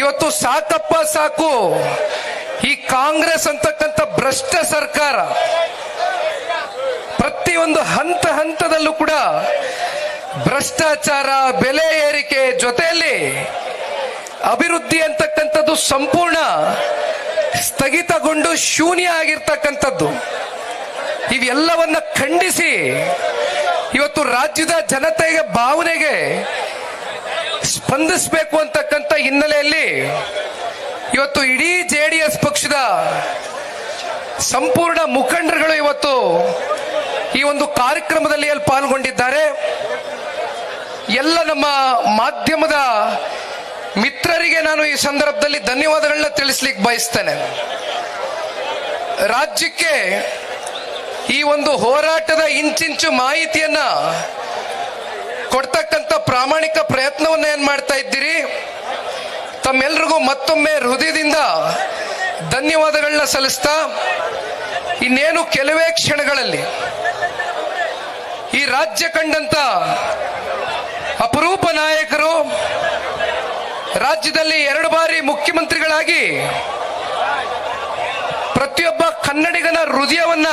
ಇವತ್ತು ಸಾಕಪ್ಪ ಸಾಕು. ಈ ಕಾಂಗ್ರೆಸ್ ಅಂತಕ್ಕಂಥ ಭ್ರಷ್ಟ ಸರ್ಕಾರ ಪ್ರತಿಯೊಂದು ಹಂತ ಹಂತದಲ್ಲೂ ಕೂಡ ಭ್ರಷ್ಟಾಚಾರ, ಬೆಲೆ ಏರಿಕೆ ಜೊತೆಯಲ್ಲಿ ಅಭಿವೃದ್ಧಿ ಅಂತಕ್ಕಂಥದ್ದು ಸಂಪೂರ್ಣ ಸ್ಥಗಿತಗೊಂಡು ಶೂನ್ಯ ಆಗಿರ್ತಕ್ಕಂಥದ್ದು. ಇವೆಲ್ಲವನ್ನ ಖಂಡಿಸಿ ಇವತ್ತು ರಾಜ್ಯದ ಜನತೆಗೆ, ಭಾವನೆಗೆ ಸ್ಪಂದಿಸಬೇಕು ಅಂತಕ್ಕಂಥ ಹಿನ್ನೆಲೆಯಲ್ಲಿ ಇವತ್ತು ಇಡೀ ಜೆ ಡಿ ಎಸ್ ಪಕ್ಷದ ಸಂಪೂರ್ಣ ಮುಖಂಡರುಗಳು ಇವತ್ತು ಈ ಒಂದು ಕಾರ್ಯಕ್ರಮದಲ್ಲಿ ಅಲ್ಲಿ ಪಾಲ್ಗೊಂಡಿದ್ದಾರೆ. ಎಲ್ಲ ನಮ್ಮ ಮಾಧ್ಯಮದ ಮಿತ್ರರಿಗೆ ನಾನು ಈ ಸಂದರ್ಭದಲ್ಲಿ ಧನ್ಯವಾದಗಳನ್ನ ತಿಳಿಸ್ಲಿಕ್ಕೆ ಬಯಸ್ತೇನೆ. ರಾಜ್ಯಕ್ಕೆ ಈ ಒಂದು ಹೋರಾಟದ ಇಂಚಿಂಚು ಮಾಹಿತಿಯನ್ನ ಕೊಡ್ತಕ್ಕಂಥ ಪ್ರಾಮಾಣಿಕ ಪ್ರಯತ್ನವನ್ನ ಏನ್ ಮಾಡ್ತಾ ಇದ್ದೀರಿ? ತಮ್ಮೆಲ್ರಿಗೂ ಮತ್ತೊಮ್ಮೆ ಹೃದಯದಿಂದ ಧನ್ಯವಾದಗಳನ್ನ ಸಲ್ಲಿಸ್ತಾ, ಇನ್ನೇನು ಕೆಲವೇ ಕ್ಷಣಗಳಲ್ಲಿ ಈ ರಾಜ್ಯ ಕಂಡಂತ ಅಪರೂಪ ನಾಯಕರು, ರಾಜ್ಯದಲ್ಲಿ ಎರಡು ಬಾರಿ ಮುಖ್ಯಮಂತ್ರಿಗಳಾಗಿ ಪ್ರತಿಯೊಬ್ಬ ಕನ್ನಡಿಗನ ಹೃದಯವನ್ನ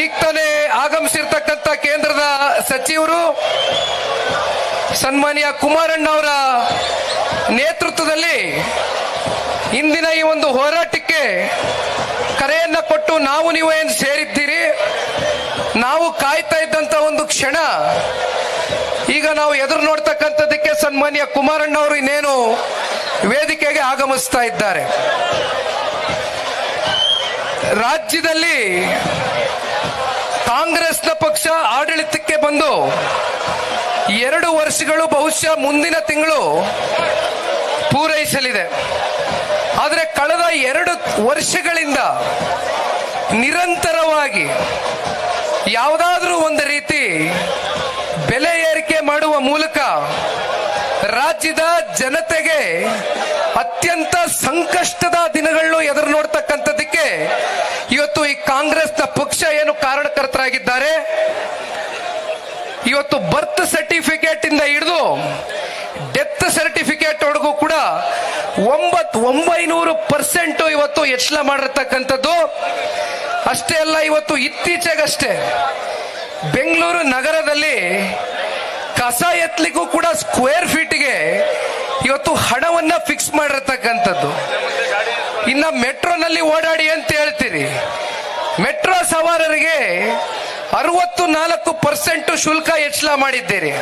ಈಗ ತಾನೇ ಆಗಮಿಸಿರ್ತಕ್ಕಂಥ ಕೇಂದ್ರದ ಸಚಿವರು ಸನ್ಮಾನ್ಯ ಕುಮಾರಣ್ಣ ಅವರ ನೇತೃತ್ವದಲ್ಲಿ ಇಂದಿನ ಈ ಒಂದು ಹೋರಾಟಕ್ಕೆ ಕರೆಯನ್ನ ಕೊಟ್ಟು ನಾವು ನೀವು ಏನು ಸೇರಿದ್ದೀರಿ? ನಾವು ಕಾಯ್ತಾ ಇದ್ದಂತ ಒಂದು ಕ್ಷಣ. ಈಗ ನಾವು ಎದುರು ನೋಡ್ತಕ್ಕಂಥದ್ದಕ್ಕೆ ಸನ್ಮಾನ್ಯ ಕುಮಾರಣ್ಣ ಅವರು ಇನ್ನೇನು ವೇದಿಕೆಗೆ ಆಗಮಿಸ್ತಾ ಇದ್ದಾರೆ. ರಾಜ್ಯದಲ್ಲಿ ಕಾಂಗ್ರೆಸ್ನ ಪಕ್ಷ ಆಡಳಿತಕ್ಕೆ ಬಂದು ಎರಡು ವರ್ಷಗಳು ಬಹುಶಃ ಮುಂದಿನ ತಿಂಗಳು ಪೂರೈಸಲಿದೆ. ಆದರೆ ಕಳೆದ ಎರಡು ವರ್ಷಗಳಿಂದ ನಿರಂತರವಾಗಿ ಯಾವುದಾದ್ರೂ ಒಂದು ರೀತಿ ಬೆಲೆ ಏರಿಕೆ ಮಾಡುವ ಮೂಲಕ ರಾಜ್ಯದ ಜನತೆಗೆ ಅತ್ಯಂತ ಸಂಕಷ್ಟದ ದಿನಗಳನ್ನು ಎದುರು ನೋಡ್ತಕ್ಕಂಥದ್ದಕ್ಕೆ ಇವತ್ತು ಈ ಕಾಂಗ್ರೆಸ್ನ ಪಕ್ಷ ಏನು ಕಾರಣಕರ್ತರಾಗಿದ್ದಾರೆ? ಇವತ್ತು ಬರ್ತ್ ಸರ್ಟಿಫಿಕೇಟ್ ಇಂದ ಹಿಡಿದು ಡೆತ್ ಸರ್ಟಿಫಿಕೇಟ್ ಒಳಗೂ ಕೂಡ ಒಂಬತ್, ಒಂಬೈನೂರು ಪರ್ಸೆಂಟ್ ಇವತ್ತು ಹೆಚ್ಚಳ ಮಾಡಿರ್ತಕ್ಕಂಥದ್ದು. ಅಷ್ಟೇ ಅಲ್ಲ, ಇವತ್ತು ಇತ್ತೀಚೆಗಷ್ಟೇ ಬೆಂಗಳೂರು ನಗರದಲ್ಲಿ ಕಸ ಎತ್ತಲಿಕ್ಕೂ ಕೂಡ ಸ್ಕ್ವೇರ್ ಫೀಟ್ಗೆ ಇವತ್ತು ಹಣವನ್ನ ಫಿಕ್ಸ್ ಮಾಡಿರ್ತಕ್ಕಂಥದ್ದು. ಇನ್ನ ಮೆಟ್ರೋನಲ್ಲಿ ಓಡಾಡಿ ಅಂತ ಹೇಳ್ತೀರಿ. ಮೆಟ್ರೋ ಸವಾರರಿಗೆ ಅರವತ್ತು ನಾಲ್ಕು ಪರ್ಸೆಂಟ್ ಶುಲ್ಕ ಹೆಚ್ಚಳ ಮಾಡಿದ್ದೀರಿ.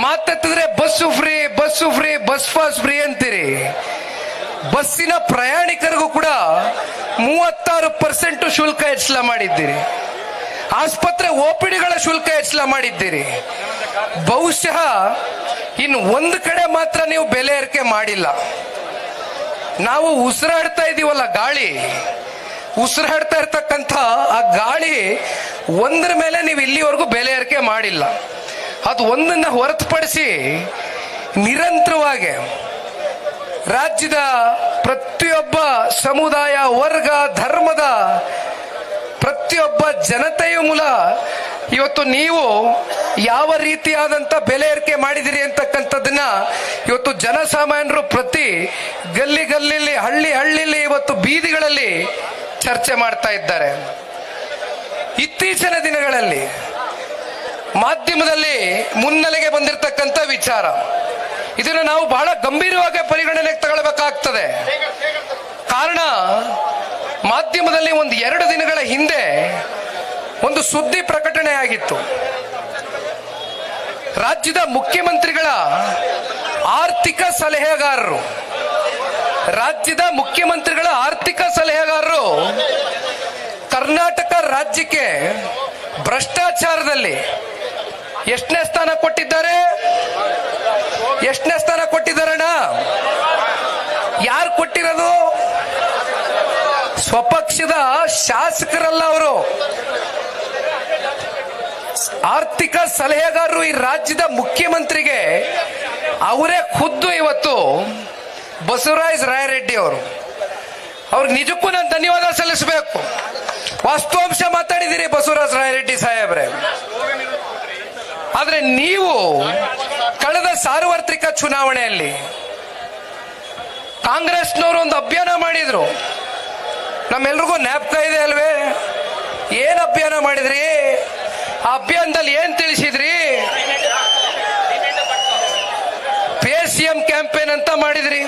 ಮಾತೆತ್ತಿದ್ರೆ bus free bus free bus pass free ಅಂತೀರಿ. ಬಸ್ಸಿನ ಪ್ರಯಾಣಿಕರಿಗೂ ಕೂಡ ಮೂವತ್ತಾರು ಪರ್ಸೆಂಟ್ ಶುಲ್ಕ ಹೆಚ್ಚಳ ಮಾಡಿದ್ದೀರಿ. ಆಸ್ಪತ್ರೆ ಓಪಿಡಿಗಳ ಶುಲ್ಕ ಹೆಚ್ಚಳ ಮಾಡಿದ್ದೀರಿ. ಬಹುಶಃ ಇನ್ನು ಒಂದು ಕಡೆ ಮಾತ್ರ ನೀವು ಬೆಲೆ ಏರಿಕೆ ಮಾಡಿಲ್ಲ. ನಾವು ಉಸಿರಾಡ್ತಾ ಇದೀವಲ್ಲ ಗಾಳಿ. ಉಸಿರಾಡ್ತಾ ಇರ್ತಕ್ಕಂಥ ಆ ಗಾಳಿ ಒಂದ್ರ ಮೇಲೆ ನೀವು ಇಲ್ಲಿವರೆಗೂ ಬೆಲೆ ಏರಿಕೆ ಮಾಡಿಲ್ಲ. ಅದು ಒಂದನ್ನ ಹೊರತುಪಡಿಸಿ ನಿರಂತರವಾಗಿ ರಾಜ್ಯದ ಪ್ರತಿಯೊಬ್ಬ ಸಮುದಾಯ, ವರ್ಗ, ಧರ್ಮದ ಪ್ರತಿಯೊಬ್ಬ ಜನತೆಯ ಮೂಲ ಇವತ್ತು ನೀವು ಯಾವ ರೀತಿಯಾದಂತ ಬೆಲೆ ಏರಿಕೆ ಮಾಡಿದಿರಿ ಅಂತಕ್ಕಂಥದ್ದನ್ನ ಇವತ್ತು ಜನಸಾಮಾನ್ಯರು ಪ್ರತಿ ಗಲ್ಲಿ ಗಲ್ಲಿಲಿ, ಹಳ್ಳಿ ಹಳ್ಳಿಲಿ ಇವತ್ತು ಬೀದಿಗಳಲ್ಲಿ ಚರ್ಚೆ ಮಾಡ್ತಾ ಇದ್ದಾರೆ. ಇತ್ತೀಚಿನ ದಿನಗಳಲ್ಲಿ ಮಾಧ್ಯಮದಲ್ಲಿ ಮುನ್ನೆಲೆಗೆ ಬಂದಿರತಕ್ಕಂಥ ವಿಚಾರ. ಇದನ್ನು ನಾವು ಬಹಳ ಗಂಭೀರವಾಗಿ ಪರಿಗಣನೆಗೆ ತಗೊಳ್ಬೇಕಾಗ್ತದೆ. ಕಾರಣ, ಮಾಧ್ಯಮದಲ್ಲಿ ಒಂದು ಎರಡು ದಿನಗಳ ಹಿಂದೆ ಒಂದು ಸುದ್ದಿ ಪ್ರಕಟಣೆ ಆಗಿತ್ತು ರಾಜ್ಯದ ಮುಖ್ಯಮಂತ್ರಿಗಳ ಆರ್ಥಿಕ ಸಲಹೆಗಾರರು. ರಾಜ್ಯದ ಮುಖ್ಯಮಂತ್ರಿಗಳ ಆರ್ಥಿಕ ಸಲಹೆಗಾರರು ಕರ್ನಾಟಕ ರಾಜ್ಯಕ್ಕೆ ಭ್ರಷ್ಟಾಚಾರದಲ್ಲಿ ಎಷ್ಟನೇ ಸ್ಥಾನ ಕೊಟ್ಟಿದ್ದಾರೆ? ಎಷ್ಟನೇ ಸ್ಥಾನ ಕೊಟ್ಟಿದ್ದಾರಣ್ಣ? ಯಾರು ಕೊಟ್ಟಿರೋದು? ಸ್ವಪಕ್ಷದ ಶಾಸಕರಲ್ಲ ಅವರು. ಆರ್ಥಿಕ ಸಲಹೆಗಾರರು ಈ ರಾಜ್ಯದ ಮುಖ್ಯಮಂತ್ರಿಗೆ ಅವರೇ ಖುದ್ದು ಇವತ್ತು ಬಸವರಾಜ್ ರಾಯರೆಡ್ಡಿ ಅವರು. ಅವ್ರಿಗೆ ನಿಜಕ್ಕೂ ನಾನು ಧನ್ಯವಾದ ಸಲ್ಲಿಸಬೇಕು. ವಾಸ್ತವಾಂಶ ಮಾತಾಡಿದಿರಿ ಬಸವರಾಜ್ ರಾಯರೆಡ್ಡಿ ಸಾಹೇಬ್ರೆ. ಆದ್ರೆ ನೀವು ಕಳೆದ ಸಾರ್ವತ್ರಿಕ ಚುನಾವಣೆಯಲ್ಲಿ ಕಾಂಗ್ರೆಸ್ನವರು ಒಂದು ಅಭಿಯಾನ ಮಾಡಿದ್ರು. ನಮ್ಮೆಲ್ರಿಗೂ ಜ್ಞಾಪಕ ಇದೆ ಅಲ್ವೇ? ಏನ್ ಅಭಿಯಾನ ಮಾಡಿದ್ರಿ? ಅಭಿಯಾನದಲ್ಲಿ ಏನ್ ತಿಳಿಸಿದ್ರಿ? ಪಿ ಸಿ ಎಂ ಕ್ಯಾಂಪೇನ್ ಅಂತ ಮಾಡಿದ್ರಿ.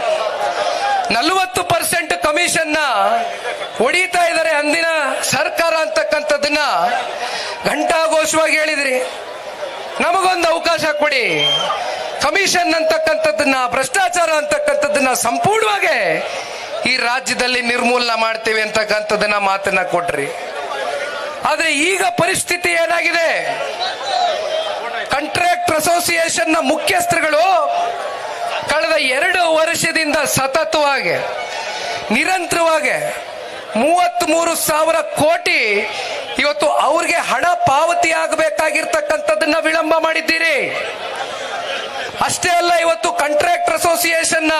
ನಲವತ್ತು ಪರ್ಸೆಂಟ್ ಕಮಿಷನ್ ಹೊಡಿತಾ ಇದ್ದಾರೆ ಅಂದಿನ ಸರ್ಕಾರ ಅಂತಕ್ಕಂಥದ್ದನ್ನ ಘಂಟಾಘೋಷವಾಗಿ ಹೇಳಿದ್ರಿ. ನಮಗೊಂದು ಅವಕಾಶ ಕೊಡಿ. ಕಮಿಷನ್ ಅಂತಕ್ಕಂಥದ್ದನ್ನ, ಭ್ರಷ್ಟಾಚಾರ ಅಂತಕ್ಕಂಥದ್ದನ್ನ ಸಂಪೂರ್ಣವಾಗಿ ಈ ರಾಜ್ಯದಲ್ಲಿ ನಿರ್ಮೂಲನ ಮಾಡ್ತೀವಿ ಅಂತಕ್ಕಂಥದ್ದನ್ನ ಮಾತನ್ನ ಕೊಟ್ರಿ. ಆದ್ರೆ ಈಗ ಪರಿಸ್ಥಿತಿ ಏನಾಗಿದೆ? ಕಾಂಟ್ರಾಕ್ಟರ್ನ ಮುಖ್ಯಸ್ಥರುಗಳು ಕಳೆದ ಎರಡು ವರ್ಷದಿಂದ ಸತತವಾಗಿ, ನಿರಂತರವಾಗಿ ಮೂವತ್ತ್ ಮೂರು ಸಾವಿರ ಕೋಟಿ ಇವತ್ತು ಅವ್ರಿಗೆ ಹಣ ಪಾವತಿ ಆಗಬೇಕಾಗಿರ್ತಕ್ಕಂಥದ್ದನ್ನ ವಿಳಂಬ ಮಾಡಿದ್ದೀರಿ. ಅಷ್ಟೇ ಅಲ್ಲ, ಇವತ್ತು ಕಾಂಟ್ರಾಕ್ಟರ್ನ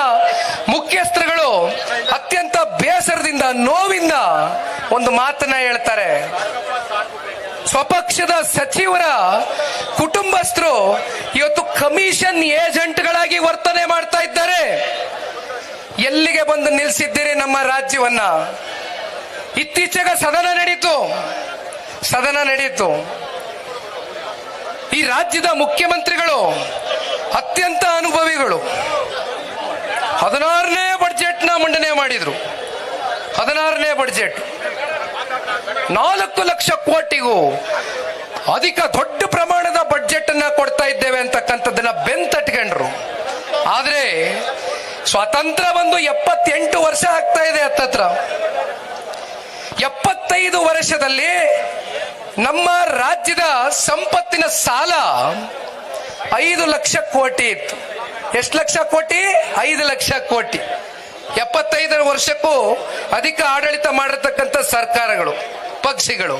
ಮುಖ್ಯಸ್ಥರುಗಳು ಅತ್ಯಂತ ಬೇಸರದಿಂದ, ನೋವಿಂದ ಒಂದು ಮಾತನ್ನ ಹೇಳ್ತಾರೆ. ಸ್ವಪಕ್ಷದ ಸಚಿವರ ಕುಟುಂಬಸ್ಥರು ಇವತ್ತು ಕಮಿಷನ್ ಏಜೆಂಟ್ಗಳಾಗಿ ವರ್ತನೆ ಮಾಡ್ತಾ ಇದ್ದಾರೆ. ಎಲ್ಲಿಗೆ ಬಂದು ನಿಲ್ಲಿಸಿದ್ದೀರಿ ನಮ್ಮ ರಾಜ್ಯವನ್ನ? ಇತ್ತೀಚೆಗೆ ಸದನ ನಡೀತು. ಸದನ ನಡೀತು. ಈ ರಾಜ್ಯದ ಮುಖ್ಯಮಂತ್ರಿಗಳು ಅತ್ಯಂತ ಅನುಭವಿಗಳು. ಹದಿನಾರನೇ ಬಡ್ಜೆಟ್ನ ಮಂಡನೆ ಮಾಡಿದ್ರು. ಹದಿನಾರನೇ ಬಡ್ಜೆಟ್ ನಾಲ್ಕು ಲಕ್ಷ ಕೋಟಿಗೂ ಅಧಿಕ ದೊಡ್ಡ ಪ್ರಮಾಣದ ಬಜೆಟ್ ಅನ್ನ ಕೊಡ್ತಾ ಇದ್ದೇವೆ ಅಂತಕ್ಕಂಥದ್ದನ್ನ ಬೆಂತಟ್ಕೊಂಡ್ರು. ಆದ್ರೆ ಸ್ವಾತಂತ್ರ್ಯ ಬಂದು ಎಪ್ಪತ್ತೆಂಟು ವರ್ಷ ಆಗ್ತಾ ಇದೆ ಹತ್ತತ್ರ ಎಪ್ಪತ್ತೈದು ವರ್ಷದಲ್ಲಿ ನಮ್ಮ ರಾಜ್ಯದ ಸಂಪತ್ತಿನ ಸಾಲ ಐದು ಲಕ್ಷ ಕೋಟಿ ಇತ್ತು. ಎಷ್ಟು ಲಕ್ಷ ಕೋಟಿ? ಐದು ಲಕ್ಷ ಕೋಟಿ. ಎಪ್ಪತ್ತೈದರ ವರ್ಷಕ್ಕೂ ಅಧಿಕ ಆಡಳಿತ ಮಾಡಿರ್ತಕ್ಕಂಥ ಸರ್ಕಾರಗಳು ಪಕ್ಷಿಗಳು.